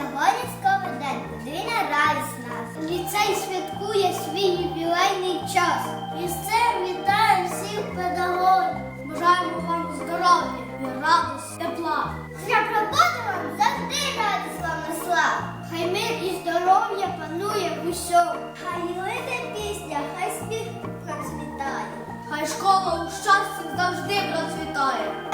обов'язковий день, подвійна радість нас. Ліцей святкує свій юбілейний час. І з цим вітаю всіх педагогів. Бажаємо вам здоров'я і радості, тепла. Щоб робота вам завжди радість вам несла. Хай мир і здоров'я панує в усьому. Хай лине пісня, хай спів процвітає. Хай школа у щасті завжди процвітає.